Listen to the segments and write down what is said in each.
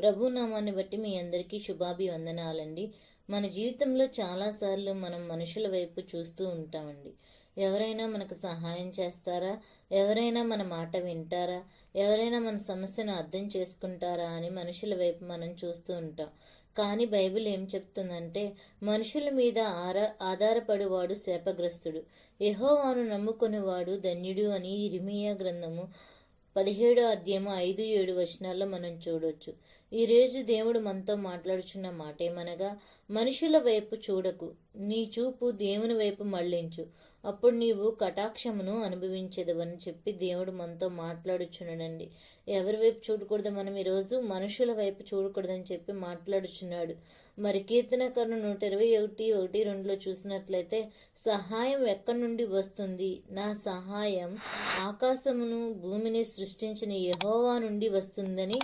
ప్రభు నామాన్ని బట్టి మీ అందరికీ శుభాభివందనాలండి. మన జీవితంలో చాలాసార్లు మనం మనుషుల వైపు చూస్తూ ఉంటామండి. ఎవరైనా మనకు సహాయం చేస్తారా? ఎవరైనా మన మాట వింటారా? ఎవరైనా మన సమస్యను అర్థం చేసుకుంటారా అని మనుషుల వైపు మనం చూస్తూ ఉంటాం. కానీ బైబిల్ ఏం చెప్తుందంటే మనుషుల మీద ఆరా ఆధారపడేవాడు శాపగ్రస్తుడు. యహోవాను నమ్ముకునేవాడు ధన్యుడు అని ఇరిమియా గ్రంథము పదిహేడో అధ్యాయము ఐదు ఏడు వచనాల్లో మనం చూడొచ్చు. ఈరోజు దేవుడు మనతో మాట్లాడుచున్న మాట ఏమనగా మనుషుల వైపు చూడకు నీ చూపు దేవుని వైపు మళ్ళించు. అప్పుడు నీవు కటాక్షమును అనుభవించదవని చెప్పి దేవుడు మనతో మాట్లాడుచున్నాడండి. ఎవరి వైపు చూడకూడదు మనం ఈరోజు మనుషుల వైపు చూడకూడదని చెప్పి మాట్లాడుచున్నాడు. మరి కీర్తనకరణ నూట ఇరవై ఒకటి ఒకటి రెండులో చూసినట్లయితే సహాయం ఎక్కడి నుండి వస్తుంది? నా సహాయం ఆకాశమును భూమిని సృష్టించిన యహోవా నుండి వస్తుందని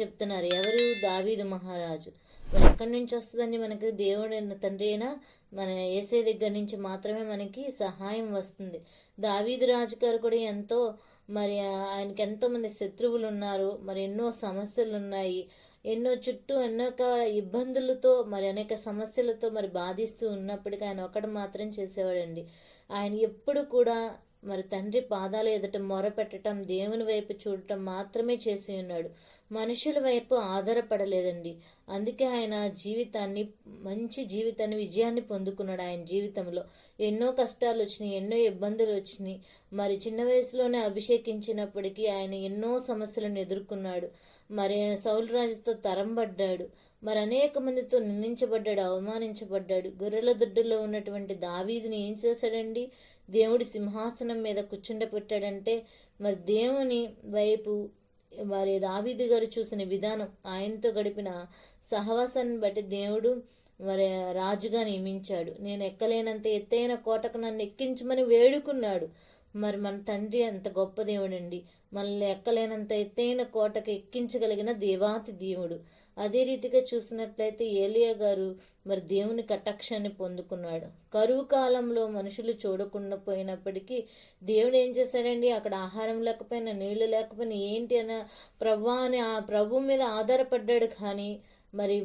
చెప్తున్నారు. ఎవరు? దావీదు మహారాజు. మరి ఎక్కడి నుంచి వస్తుందండి మనకి? దేవుడు తండ్రి అయినా మన ఏసే దగ్గర నుంచి మాత్రమే మనకి సహాయం వస్తుంది. దావీదు రాజు గారు కూడా ఎంతో మరి ఆయనకి ఎంతోమంది శత్రువులు ఉన్నారు. మరి ఎన్నో సమస్యలు ఉన్నాయి. ఎన్నో చుట్టూ అనేక ఇబ్బందులతో మరి అనేక సమస్యలతో మరి బాధిస్తూ ఉన్నప్పటికీ ఆయన ఒకటి మాత్రం చేసేవాడండి. ఆయన ఎప్పుడు కూడా మరి తండ్రి పాదాలు ఎదుట మొరపెట్టడం దేవుని వైపు చూడటం మాత్రమే చేసి ఉన్నాడు. మనుషుల వైపు ఆధారపడలేదండి. అందుకే ఆయన జీవితాన్ని మంచి జీవితాన్ని విజయాన్ని పొందుకున్నాడు ఆయన జీవితంలో. ఎన్నో కష్టాలు వచ్చినాయి ఎన్నో ఇబ్బందులు వచ్చినాయి. మరి చిన్న వయసులోనే అభిషేకించినప్పటికీ ఆయన ఎన్నో సమస్యలను ఎదుర్కొన్నాడు. మరి సౌలు రాజుతో తరంబడ్డాడు మరి అనేక మందితో నిందించబడ్డాడు అవమానించబడ్డాడు. గొర్రెల దొడ్డులో ఉన్నటువంటి దావీదిని ఏం చేశాడండి? దేవుడి సింహాసనం మీద కూర్చుండపెట్టాడంటే మరి దేవుని వైపు వారి దావీదు గారు చూసిన విధానం ఆయనతో గడిపిన సహవాసాన్ని బట్టి దేవుడు మరి రాజుగా నియమించాడు. నేను ఎక్కలేనంత ఎత్తైన కోటకు నన్ను ఎక్కించమని వేడుకున్నాడు. మరి మన తండ్రి అంత గొప్ప దేవుడండి. మనల్ని ఎక్కలేనంత ఎత్తైన కోటకు ఎక్కించగలిగిన దేవాతి దేవుడు. అదే రీతిగా చూసినట్లయితే ఏలియా గారు మరి దేవుని కటాక్షాన్ని పొందుకున్నాడు. కరువు కాలంలో మనుషులు చూడకుండా పోయినప్పటికీ దేవుడు ఏం చేశాడండి? అక్కడ ఆహారం లేకపోయినా నీళ్ళు లేకపోయినా ఏంటి అన్న ప్రభు అని ఆ ప్రభు మీద ఆధారపడ్డాడు కానీ మరి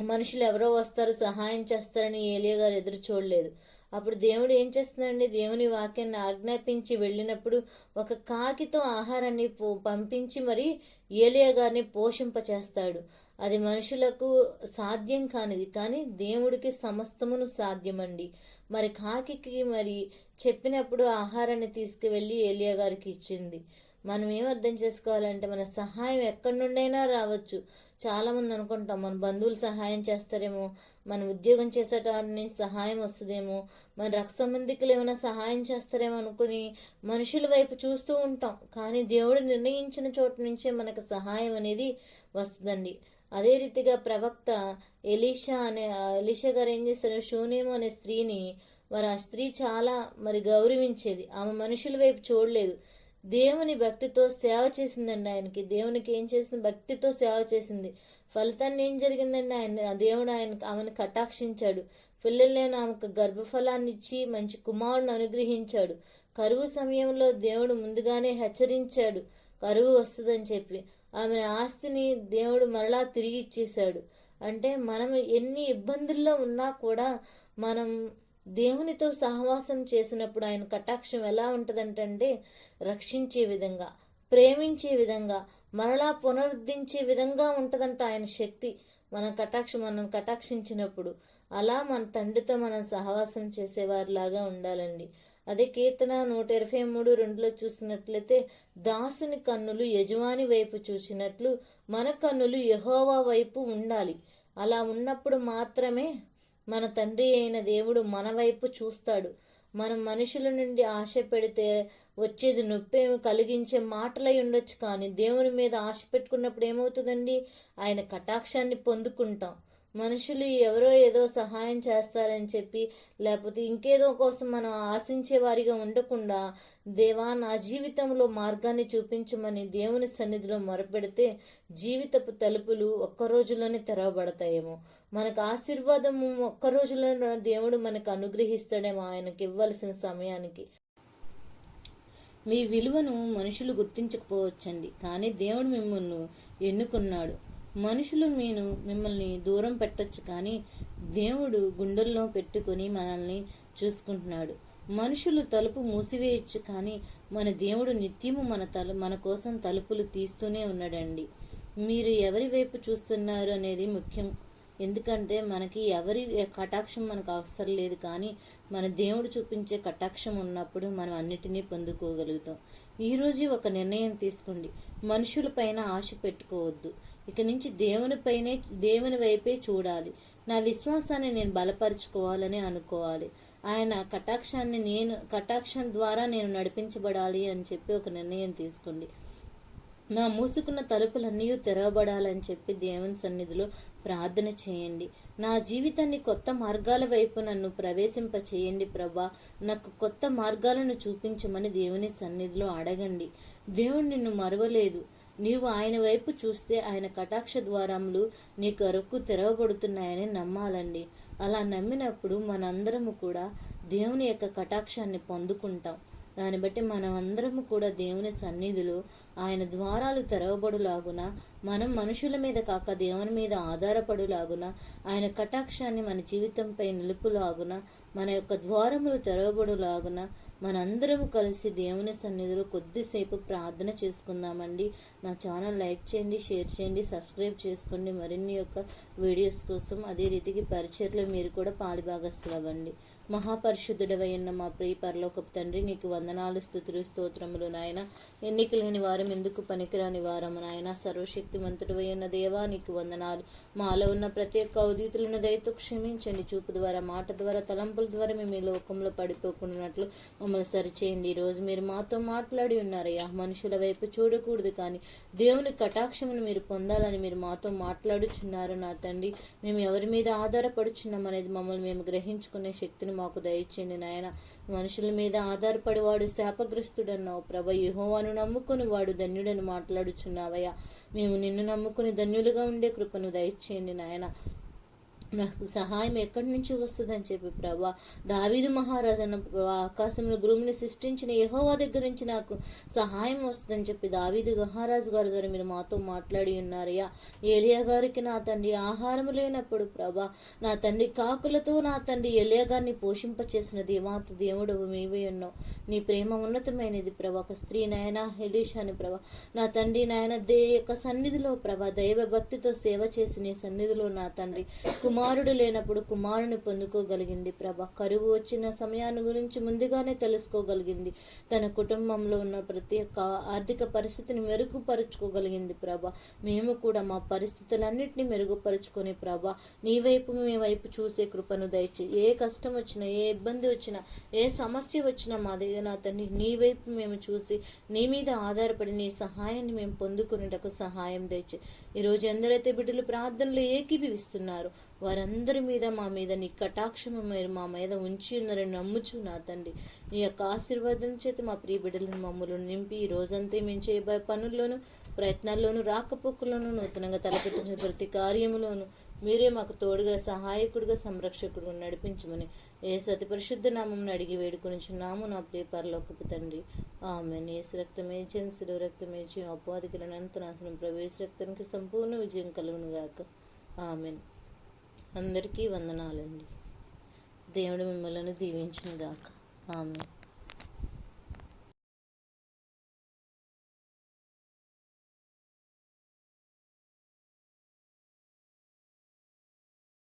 మనుషులు ఎవరో వస్తారు సహాయం చేస్తారని ఏలియా గారు ఎదురు చూడలేదు. అప్పుడు దేవుడు ఏం చేస్తున్నాడండి? దేవుని వాక్యాన్ని ఆజ్ఞాపించి వెళ్ళినప్పుడు ఒక కాకితో ఆహారాన్ని పంపించి మరి ఏలియా గారిని పోషింపచేస్తాడు. అది మనుషులకు సాధ్యం కానిది కానీ దేవుడికి సమస్తమును సాధ్యమండి. మరి కాకికి మరి చెప్పినప్పుడు ఆహారాన్ని తీసుకువెళ్ళి ఏలియా గారికి ఇచ్చింది. మనం ఏం అర్థం చేసుకోవాలంటే మన సహాయం ఎక్కడి నుండైనా రావచ్చు. చాలామంది అనుకుంటాం మన బంధువులు సహాయం చేస్తారేమో మన ఉద్యోగం చేసేటవారి నుంచి సహాయం వస్తుందేమో మన రక్త సంబంధికులు ఏమైనా సహాయం చేస్తారేమో అనుకుని మనుషుల వైపు చూస్తూ ఉంటాం. కానీ దేవుడు నిర్ణయించిన చోటు నుంచే మనకు సహాయం అనేది వస్తుందండి. అదే రీతిగా ప్రవక్త ఎలీషా అనే ఎలీషా గారు ఏం చేశారు? షూనేమో అనే స్త్రీని మరి ఆ స్త్రీ చాలా మరి గౌరవించేది. ఆమె మనుషుల వైపు చూడలేదు. దేవుని భక్తితో సేవ చేసిందండి ఆయనకి. దేవునికి ఏం చేసింది? భక్తితో సేవ చేసింది. ఫలితాన్ని ఏం జరిగిందండి? ఆయన దేవుడు ఆయన ఆమెను కటాక్షించాడు. పిల్లలు ఆమెకు గర్భఫలాన్ని ఇచ్చి మంచి కుమారుని అనుగ్రహించాడు. కరువు సమయంలో దేవుడు ముందుగానే హెచ్చరించాడు. కరువు వస్తుందని చెప్పి. ఆమె ఆస్తిని దేవుడు మరలా తిరిగి ఇచ్చేశాడు. అంటే మనం ఎన్ని ఇబ్బందుల్లో ఉన్నా కూడా మనం దేవునితో సహవాసం చేసినప్పుడు ఆయన కటాక్షం ఎలా ఉంటుందంటే రక్షించే విధంగా ప్రేమించే విధంగా మరలా పునరుద్ధరించే విధంగా ఉంటుందంట ఆయన శక్తి. మన కటాక్షం మనం కటాక్షించినప్పుడు అలా మన తండ్రితో మనం సహవాసం చేసేవారిలాగా ఉండాలండి. అదే కీర్తన నూట ఇరవై మూడు రెండులో చూసినట్లయితే దాసుని కన్నులు యజమాని వైపు చూసినట్లు మన కన్నులు యహోవా వైపు ఉండాలి. అలా ఉన్నప్పుడు మాత్రమే మన తండ్రి అయిన దేవుడు మన వైపు చూస్తాడు. మనం మనుషుల నుండి ఆశ పెడితే వచ్చేది నొప్పి కలిగించే మాటలై ఉండొచ్చు కానీ దేవుని మీద ఆశ పెట్టుకున్నప్పుడు ఏమవుతుందండి? ఆయన కటాక్షాన్ని పొందుకుంటాం. మనుషులు ఎవరో ఏదో సహాయం చేస్తారని చెప్పి లేకపోతే ఇంకేదో కోసం మనం ఆశించే వారిగా ఉండకుండా దేవా నా జీవితంలో మార్గాన్ని చూపించమని దేవుని సన్నిధిలో మొరపెడితే జీవితపు తలుపులు ఒక్క రోజులోనే తెరవబడతాయేమో. మనకు ఆశీర్వాదము ఒక్క రోజులో దేవుడు మనకు అనుగ్రహిస్తాడేమో ఆయనకి ఇవ్వాల్సిన సమయానికి. మీ విలువను మనుషులు గుర్తించకపోవచ్చండి కానీ దేవుడు మిమ్మల్ని ఎన్నుకున్నాడు. మనుషులు మీను మిమ్మల్ని దూరం పెట్టొచ్చు కానీ దేవుడు గుండెల్లో పెట్టుకొని మనల్ని చూసుకుంటున్నాడు. మనుషులు తలుపు మూసివేయచ్చు కానీ మన దేవుడు నిత్యము మన తల మన కోసం తలుపులు తీస్తూనే ఉన్నాడండి. మీరు ఎవరి వైపు చూస్తున్నారు అనేది ముఖ్యం. ఎందుకంటే మనకి ఎవరి కటాక్షం మనకు అవసరం లేదు కానీ మన దేవుడు చూపించే కటాక్షం ఉన్నప్పుడు మనం అన్నిటినీ పొందుకోగలుగుతాం. ఈరోజు ఒక నిర్ణయం తీసుకోండి. మనుషులపైన ఆశ పెట్టుకోవద్దు. ఇక నుంచి దేవునిపైనే దేవుని వైపే చూడాలి. నా విశ్వాసాన్ని నేను బలపరుచుకోవాలని అనుకోవాలి. ఆయన కటాక్షాన్ని నేను కటాక్షం ద్వారా నేను నడిపించబడాలి అని చెప్పి ఒక నిర్ణయం తీసుకోండి. నా మూసుకున్న తలుపులన్నీ తెరవబడాలని చెప్పి దేవుని సన్నిధిలో ప్రార్థన చేయండి. నా జీవితాన్ని కొత్త మార్గాల వైపు నన్ను ప్రవేశింప చేయండి ప్రభా. నాకు కొత్త మార్గాలను చూపించమని దేవుని సన్నిధిలో అడగండి. దేవుడు నిన్ను మరవలేదు. నీవు ఆయన వైపు చూస్తే ఆయన కటాక్ష ద్వారములు నీ కొరకు తెరవబడుతున్నాయని నమ్మాలండి. అలా నమ్మినప్పుడు మనందరము కూడా దేవుని యొక్క కటాక్షాన్ని పొందుకుంటాం. దాన్ని బట్టి మనం అందరము కూడా దేవుని సన్నిధిలో ఆయన ద్వారాలు తెరవబడులాగున మనం మనుషుల మీద కాక దేవుని మీద ఆధారపడులాగున ఆయన కటాక్షాన్ని మన జీవితంపై నిలుపులాగున మన యొక్క ద్వారములు తెరవబడులాగున మనందరము కలిసి దేవుని సన్నిధిలో కొద్దిసేపు ప్రార్థన చేసుకుందామండి. నా ఛానల్ లైక్ చేయండి షేర్ చేయండి సబ్స్క్రైబ్ చేసుకోండి. మరిన్ని యొక్క వీడియోస్ కోసం అదే రీతికి పరిచయలో మీరు కూడా పాలిభాగస్తులవ్వండి మహాపరిశుద్ధుడవై ఉన్న మా ప్రియ పరలోకపు తండ్రి నీకు వందనాలు స్థుతులు స్తోత్రములు నాయన. ఎన్నికలేని లేని ఎందుకు పనికిరాని వారము నాయన? సర్వశక్తిమంతుడవై ఉన్న దేవా నీకు వందనాలు. మాలో ఉన్న ప్రత్యేక ఉదితులను దయతో క్షమించండి. చూపు ద్వారా మాట ద్వారా తలంపుల ద్వారా మేము ఈ లోకంలో పడిపోకున్నట్లు మమ్మల్ని సరిచేయండి. ఈరోజు మీరు మాతో మాట్లాడి ఉన్నారయ్యా. మనుషుల వైపు చూడకూడదు కానీ దేవుని కటాక్షమును మీరు పొందాలని మీరు మాతో మాట్లాడుచున్నారు నా తండ్రి. మేము ఎవరి మీద ఆధారపడుచున్నాం అనేది మమ్మల్ని మేము గ్రహించుకునే శక్తిని మాకు దయచేయండి నాయన. మనుషుల మీద ఆధారపడివాడు శాపగ్రస్తుడన్నావు ప్రభ. యుహోవాను నమ్ముకుని వాడు ధన్యుడని మాట్లాడుచున్నావయ్యా. మేము నిన్ను నమ్ముకుని ధన్యులుగా ఉండే కృపను దయచేయండి నాయన. నాకు సహాయం ఎక్కడి నుంచి వస్తుందని చెప్పి ప్రభా. దావీదు మహారాజు అన్న ప్రభా ఆకాశంలో గురువుని సృష్టించిన యహోవా దగ్గర నుంచి నాకు సహాయం వస్తుందని చెప్పి దావీదు మహారాజు గారి ద్వారా మీరు మాతో మాట్లాడి ఉన్నారయ్యా. ఏలియా గారికి నా తండ్రి ఆహారం లేనప్పుడు ప్రభా నా తండ్రి కాకులతో నా తండ్రి ఏలియా గారిని పోషింపచేసిన దేవాత దేవుడు మీవే ఉన్నావు నీ ప్రేమ ఉన్నతమైనది ప్రభా. ఒక స్త్రీ నాయన హెలీషాని ప్రభా. నా తండ్రి నాయన దే యొక్క సన్నిధిలో ప్రభా దైవ భక్తితో సేవ చేసి నీ సన్నిధిలో నా తండ్రి కుమారుడు లేనప్పుడు కుమారుని పొందుకోగలిగింది ప్రభ. కరువు వచ్చిన సమయాన్ని గురించి ముందుగానే తెలుసుకోగలిగింది. తన కుటుంబంలో ఉన్న ప్రతి ఒక్క ఆర్థిక పరిస్థితిని మెరుగుపరుచుకోగలిగింది ప్రభ. మేము కూడా మా పరిస్థితులన్నింటినీ మెరుగుపరుచుకొని ప్రభ నీ వైపు మీ వైపు చూసే కృపను దయచి ఏ కష్టం వచ్చినా ఏ ఇబ్బంది వచ్చినా ఏ సమస్య వచ్చినా మా దగ్గర నా తండ్రి నీ వైపు మేము చూసి నీ మీద ఆధారపడి నీ సహాయాన్ని మేము పొందుకునేటకు సహాయం దయచి. ఈరోజు ఎందరైతే బిడ్డలు ప్రార్థనలు ఏకీభవిస్తున్నారు వారందరి మీద మా మీద నీ కటాక్షము మీరు మా మీద ఉంచి ఉన్నారని నమ్ముచు నా తండ్రి. నీ యొక్క ఆశీర్వాదం చేత మా ప్రియ బిడ్డలను మమ్మల్ని నింపి ఈ రోజంతా మేము చేయబోయే పనుల్లోనూ ప్రయత్నాల్లోనూ రాకపోకల్లోనూ నూతనంగా తలపెట్టిన ప్రతి కార్యములోనూ మీరే మాకు తోడుగా సహాయకుడిగా సంరక్షకుడుగా నడిపించమని ఏ సతి పరిశుద్ధ నామం అడిగి వేడుకొనిచున్నాము నా ప్రియ పరలోకపు తండ్రి. ఆమె ఏసు రక్తమే జన్సులు రక్తమే అపాధికులను అనంతనాశనం ప్రవేశ రక్తానికి సంపూర్ణ విజయం కలుగును గాక. ఆమెన్. అందరికీ వందనాలండి. దేవుడు మిమ్మల్ని దీవించిన దాకా ఆమె